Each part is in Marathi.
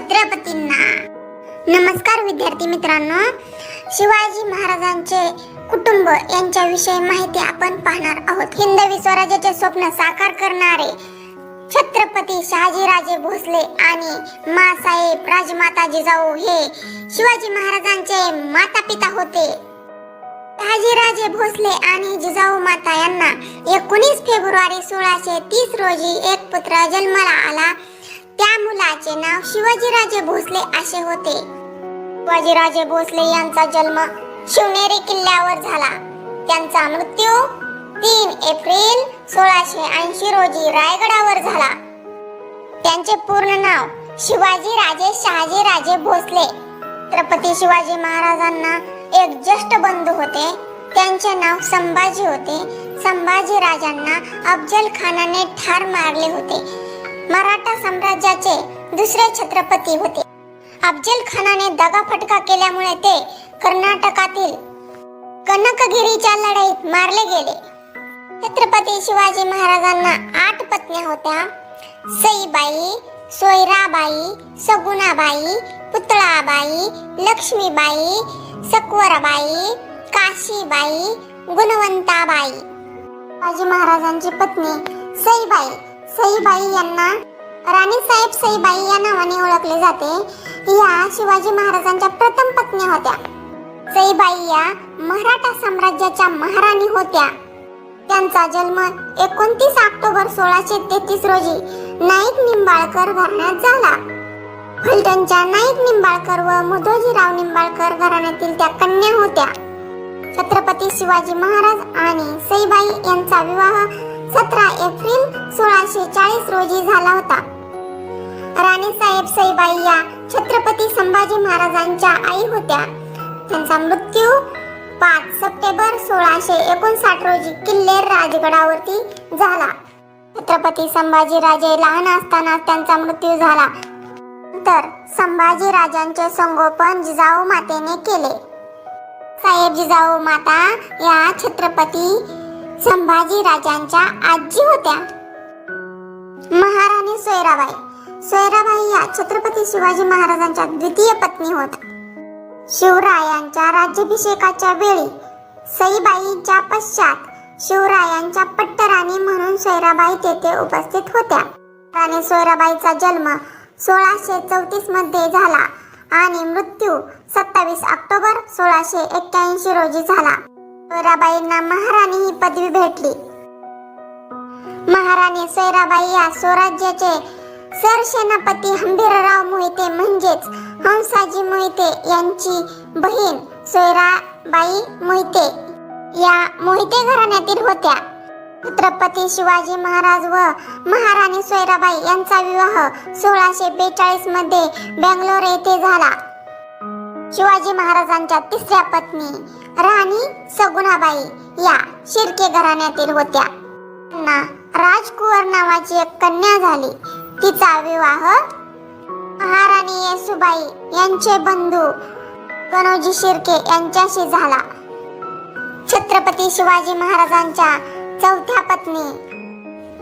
छत्रपतींना. नमस्कार विद्यार्थी मित्रांनो. शिवाजी महाराजांचे कुटुंब यांच्याविषयी माहिती आपण पाहणार आहोत. हिंदवी स्वराज्याचे स्वप्न साकार करणारे छत्रपती शहाजीराजे भोसले आणि मासाहेब राजमाता जिजाऊ हे शिवाजी महाराजांचे माता पिता होते. शहाजीराजे भोसले आणि जिजाऊ माता यांना एकोणीस फेब्रुवारी सोळाशे तीस रोजी एक पुत्र जन्माला आला. त्या मुलाचे नाव शिवाजीराजे भोसले असे होते. शिवाजीराजे भोसले यांचा जन्म शिवनेरी किल्ल्यावर झाला. त्यांचा मृत्यू तीन एप्रिल सोळाशे ऐंशी रोजी रायगडावर झाला. त्यांचे पूर्ण नाव शिवाजी राजे शहाजी राजे भोसले. छत्रपती शिवाजी महाराजांना एक ज्येष्ठ बंधू होते. त्यांचे नाव संभाजी होते. संभाजी राजांना अफजल खानाने ठार मारले होते. मराठा साम्राज्याचे दुसरे छत्रपती होते. अफजल खानाने दगाफटका केल्यामुळे ते कर्नाटकातील कनकगिरीच्या लढाईत मारले गेले. छत्रपती शिवाजी महाराजांना आठ पत्न्या होत्या. सईबाई सोयराबाई सगुणाबाई पुतळाबाई लक्ष्मीबाई सकवरबाई काशीबाई गुणवंताबाई. शिवाजी महाराजांची पत्नी सईबाई. सईबाई यांना राणीसाहेब सईबाई या नावाने ओळखले जाते. या शिवाजी महाराजांच्या प्रथम पत्नी होत्या. सईबाई या मराठा साम्राज्याच्या महाराणी होत्या. त्यांचा जन्म एकोणतीस ऑक्टोबर सोळाशे तेहतीस रोजी नाईक निंबाळकर घराण्यात झाला. फलटणच्या नाईक निंबाळकर व मुधोजीराव निंबाळकर घराण्यातील त्या कन्या होत्या. छत्रपती शिवाजी महाराज आणि सईबाई यांचा विवाह सतरा एप्रिल सोळाशे चाळीस रोजी झाला होता. राणीसाहेब सईबाई या छत्रपती संभाजी महाराजांच्या आई होत्या. त्यांचा मृत्यू पाच सप्टेंबर सोळाशे एकोणसाठ रोजी किल्लेर राजगडावरती झाला. छत्रपती संभाजी राजे लहान असताना त्यांचा मृत्यू झाला. तर संभाजी राजांचे संगोपन जिजाऊ मातेने केले. साहेब जिजाऊ माता या छत्रपती संभाजी राजांच्या आजी होत्या. महाराणी सोयराबाई. सोयराबाई या छत्रपती शिवाजी महाराजांच्या द्वितीय पत्नी होत. शिवरायांच्या राज्याभिषेकाच्या वेळी सईबाईंच्या पश्चात शिवरायांच्या पट्टराणी म्हणून सोयराबाई तेथे उपस्थित होत्या. राणी सोयराबाईचा जन्म सोळाशे चौतीसमध्ये झाला आणि मृत्यू सत्तावीस ऑक्टोबर सोळाशे एक्क्याऐंशी रोजी झाला. सोयराबाईंना महाराणी ही पदवी भेटली. महाराणी सोयराबाई या स्वराज्याचे सरसेनापती हंबीरराव मोहिते म्हणजेच हंसाजी मोहिते यांची बहीण सोयराबाई मोहिते या मोहिते घराण्यातील होत्या. छत्रपती शिवाजी महाराज व महाराणी सोयराबाई यांचा विवाह सोळाशे बेचाळीसमध्ये बेंगलोर येथे झाला. शिवाजी महाराजांच्या तिसऱ्या पत्नी राणी सगुणाबाई या शिर्के घराण्यातील होत्या. त्यांना राजकुवर नावाची एक कन्या झाली. तिचा विवाह महाराणी येसुबाई यांचे बंधू गणोजी शिर्के यांच्याशी झाला. छत्रपती शिवाजी महाराजांच्या चौथ्या पत्नी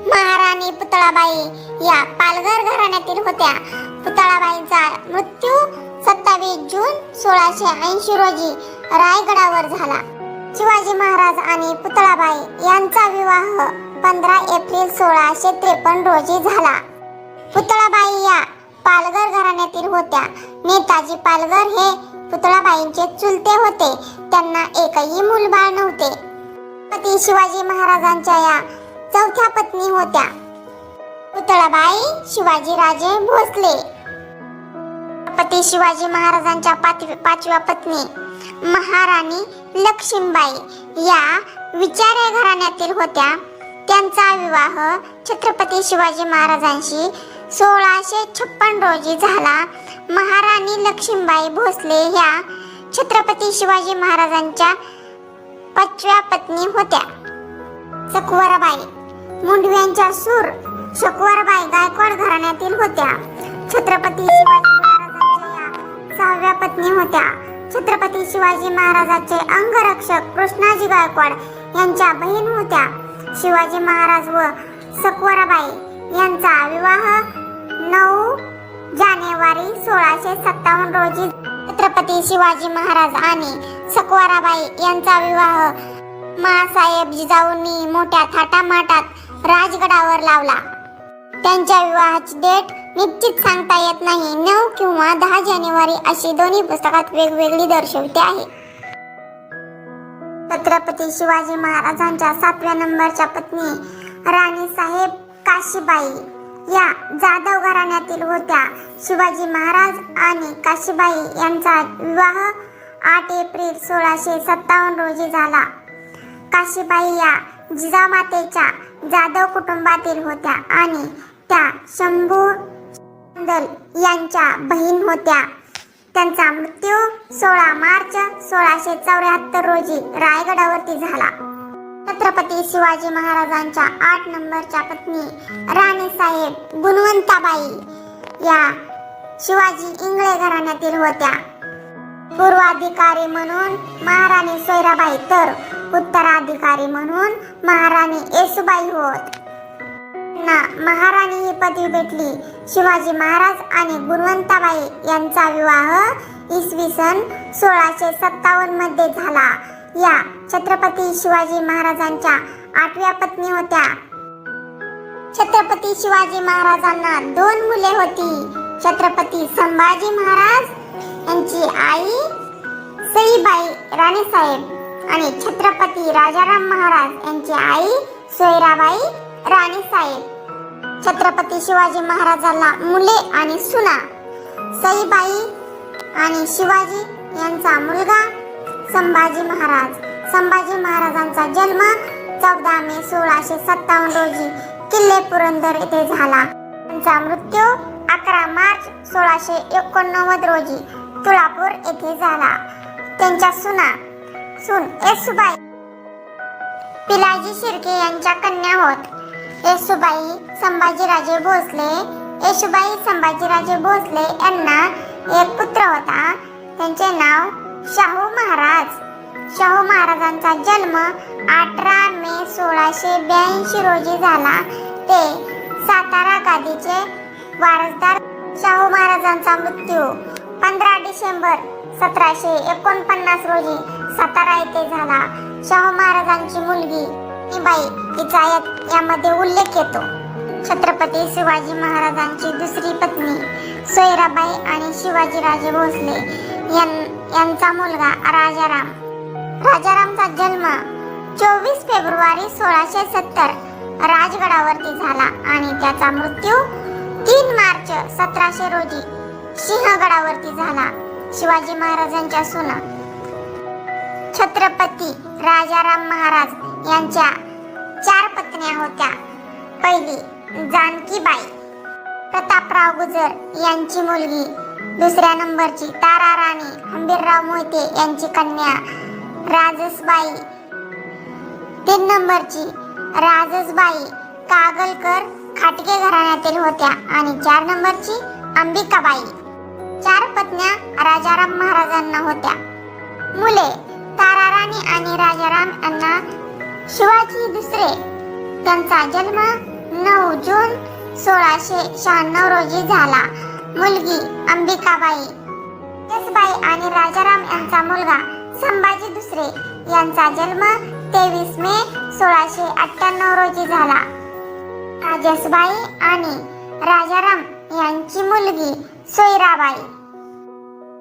महाराणी पुतळाबाई या पालघर घराण्यातील होत्या. पुतळाबाईंचा मृत्यू सत्तावीस जून सोळाशे ऐंशी रोजी रायगडावर झाला. शिवाजी महाराज आणि पुतळाबाई यांचा विवाह पंधरा एप्रिल सोळाशे त्रेपन्न रोजी झाला. पुतळाबाई या पालघर घराण्यातील होत्या. नेताजी पालघर हे पुतळाबाईंचे चुलते होते. त्यांना एकही मूलबाळ नव्हते. पती शिवाजी महाराजांच्या या चौथ्या पत्नी होत्या. पुतळाबाई शिवाजीराजे भोसले. छत्रपती शिवाजी महाराजांच्या पाचव्या पत्नी महाराणी लक्ष्मीबाई या विचारे घराण्यातील होत्या. त्यांचा विवाह छत्रपती शिवाजी महाराजांशी सोळाशे छप्पन रोजी झाला. महाराणी लक्ष्मीबाई भोसले ह्या छत्रपती शिवाजी महाराजांच्या पाचव्या पत्नी होत्या. सकवरबाई मुंडव्यांच्या सूर शकवरबाई गायकवाड घराण्यातील होत्या. छत्रपती शिवाजी सहाव्या पत्नी होत्या. छत्रपती शिवाजी महाराजांचे अंगरक्षक कृष्णाजी गायकवाड यांच्या बहीण होत्या. शिवाजी महाराज व सकवराबाई यांचा विवाह नऊ जानेवारी सोळाशे सत्तावन्न रोजी छत्रपती शिवाजी महाराज आणि सकवाराबाई यांचा विवाह मासाहेब जिजाऊंनी मोठ्या थाटामाटात राजगडावर लावला. त्यांच्या विवाहाची डेट निश्चित सांगता येत नाही. नऊ किंवा दहा जानेवारी अशी दोन्ही पुस्तकात वेगवेगळी दर्शवते आहे. छत्रपती शिवाजी महाराजांच्या सातव्या नंबरच्या पत्नी राणी साहेब काशीबाई या जाधव घराण्यातील होत्या. शिवाजी महाराज आणि काशीबाई यांचा विवाह आठ एप्रिल सोळाशे सत्तावन्न रोजी झाला. काशीबाई या जिजामातेच्या जाधव कुटुंबातील होत्या आणि त्या शंभू यांच्या बहीण होत्या. त्यांचा मृत्यू सोळा मार्च सोळाशे चौऱ्याहत्तर रोजी रायगडावरती झाला. छत्रपती शिवाजी महाराजांच्या आठ नंबरच्या पत्नी राणी साहेब गुणवंताबाई या शिवाजी इंगळे घराण्यातील होत्या. पूर्वाधिकारी म्हणून महाराणी सोयराबाई तर उत्तराधिकारी म्हणून महाराणी येसुबाई होत. ना महाराणी ही पदवी भेटली. शिवाजी महाराज आणि गुणवंताबाई यांचा विवाह इसवी सन सोळाशे सत्तावन्नमध्ये झाला. या छत्रपती शिवाजी महाराजांच्या आठव्या पत्नी होत्या. छत्रपती शिवाजी महाराजांना दोन मुले होती. छत्रपती संभाजी महाराज यांची आई सईबाई राणीसाहेब आणि छत्रपती राजाराम महाराज यांची आई सोयराबाई राणी साहेब छत्रपती शिवाजी महाराजाला मुले आणि सुना सईबाई आणि शिवाजी यांचा मुलगा संभाजी महाराज. संभाजी महाराजांचा जन्म चौदा मे सोळाशे सत्तावन्न रोजी किल्ले पुरंदर येथे झाला. त्यांचा मृत्यू अकरा मार्च सोळाशे एकोणनव्वद रोजी तुळापूर येथे झाला. त्यांच्या सुना सुन येसुबाई पिलाजी शिर्के यांच्या कन्या होत. येसुबाई संभाजीराजे भोसले येसुबाई संभाजीराजे भोसले यांना एक पुत्र होता. त्यांचे नाव शाहू महाराज. शाहू महाराजांचा जन्म अठरा मे सोळाशे ब्याऐंशी रोजी झाला. ते सातारा गादीचे वारसदार शाहू महाराजांचा मृत्यू पंधरा डिसेंबर सतराशे एकोणपन्नास रोजी सातारा येथे झाला. शाहू महाराजांची मुलगी बाई तिचा यामध्ये उल्लेख येतो. छत्रपती शिवाजी महाराजांची दुसरी पत्नी सोयराबाई आणि शिवाजीराजे भोसले यां- यांचा मुलगा राजाराम. राजारामचा जन्म चोवीस फेब्रुवारी सोळाशे सत्तर राजगडावरती झाला आणि त्याचा मृत्यू तीन मार्च सतराशे रोजी सिंहगडावरती झाला. शिवाजी महाराजांच्या सुना छत्रपती राजाराम महाराज यांच्या चार पत्न्या होत्या. पहिली जानकीबाई. प्रतापराव गुजर यांची मुलगी. दुसऱ्या नंबरची तारा राणी हंबीरराव मोहिते यांची कन्या राजसबाई. तीन नंबरची राजसबाई कागलकर खाटके घराण्यातील होत्या आणि चार नंबरची अंबिकाबाई. चार पत्न्या राजाराम महाराजांना होत्या. मुले ताराराणी आणि राजाराम यांना शिवाजी दुसरे. त्यांचा जन्म नऊ जून सोळाशे शहाण्णव रोजी झाला. मुलगी अंबिकाबाई. यसबाई आणि राजाराम यांचा मुलगा संभाजी दुसरे. यांचा जन्म तेवीस मे सोळाशे अठ्ठ्याण्णव रोजी झाला. राजसबाई आणि राजाराम यांची मुलगी सोयराबाई.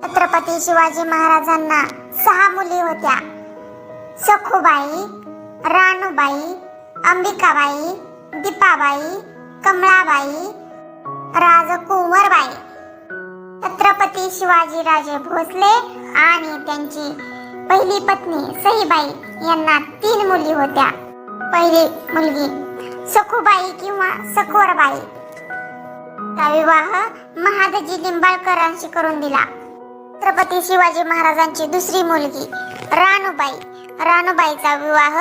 छत्रपती शिवाजी महाराजांना सहा मुली होत्या. सखूबाई राणूबाई अंबिकाबाई दीपाबाई कमळाबाई राजकुंवरबाई. छत्रपती शिवाजी राजे भोसले आणि त्यांची पहिली पत्नी सईबाई यांना तीन मुली होत्या. पहिली मुलगी सखूबाई किंवा सखोरबाई. विवाह महादजी लिंबाळकरांशी करून दिला. छत्रपती शिवाजी महाराजांची दुसरी मुलगी राणूबाई. राणूबाईचा विवाह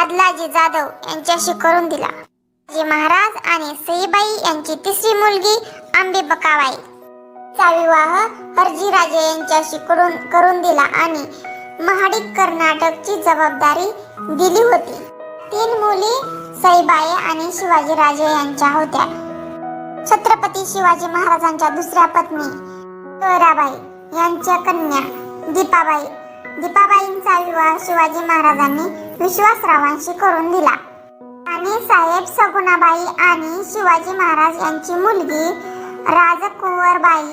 आदलाजी जाधव यांच्याशी करून दिला. शिवाजी महाराज आणि सईबाई यांची तिसरी मुलगी अंबिबकाबाई चा विवाह हरजीराजे यांच्याशी करून करून दिला आणि महाडिक कर्नाटकची जबाबदारी दिली होती. तीन मुली सईबाई आणि शिवाजीराजे यांच्या होत्या. छत्रपती शिवाजी महाराजांच्या दुसऱ्या पत्नी तोराबाई यांच्या कन्या दीपाबाई. दीपाबाईंचा विवाह शिवाजी महाराजांनी विश्वासरावांशी करून दिला. आणि साहेब सगुणाबाई आणि शिवाजी महाराज यांची मुलगी राजकुंवरबाई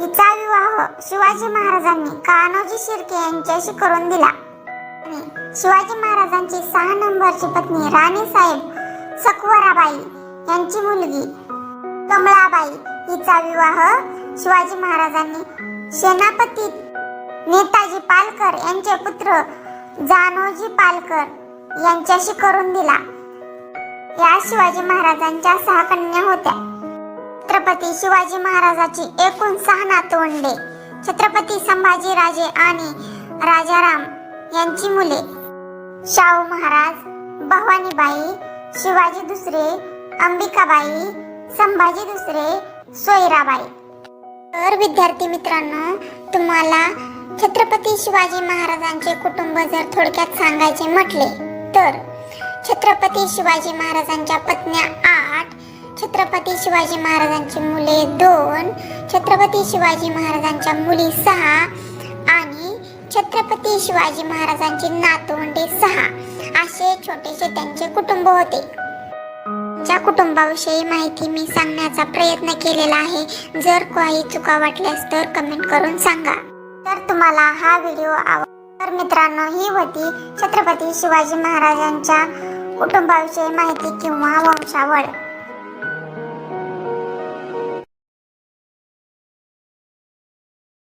हिचा विवाह शिवाजी महाराजांनी कान्होजी शिर्के यांच्याशी करून दिला. आणि शिवाजी महाराजांची सहा नंबरची पत्नी राणी साहेब सकवराबाई यांची मुलगी कमळाबाई हिचा विवाह शिवाजी महाराजांनी सेनापती नेताजी पालकर यांचे पुत्र जानोजी पालकर यांच्याशी करून दिला. या शिवाजी महाराजांच्या सहा कन्या होत्या. छत्रपती शिवाजी महाराजाची एकूण सहा नातवंडे छत्रपती संभाजी राजे आणि राजाराम यांची मुले. शाहू महाराज भवानीबाई शिवाजी दुसरे अंबिकाबाई संभाजी दुसरे सोयराबाई. तर विद्यार्थी मित्रांनो तुम्हाला छत्रपती शिवाजी महाराजांचे कुटुंब जर थोडक्यात सांगायचे म्हटले तर छत्रपती शिवाजी महाराजांच्या पत्न्या आठ छत्रपती शिवाजी महाराजांची मुले दोन छत्रपती शिवाजी महाराजांच्या मुली सहा आणि छत्रपती शिवाजी महाराजांची नातवंडे सहा असे छोटेसे त्यांचे कुटुंब होते. ज्या कुटुंबाविषयी माहिती मी सांगण्याचा प्रयत्न केलेला आहे. जर काही चुका वाटल्यास तर कमेंट करून सांगा. तर तुम्हाला हा व्हिडिओ आव तर मित्रांनो ही होती छत्रपती शिवाजी महाराजांच्या कुटुंबाविषयी माहिती किंवा वंशावळ.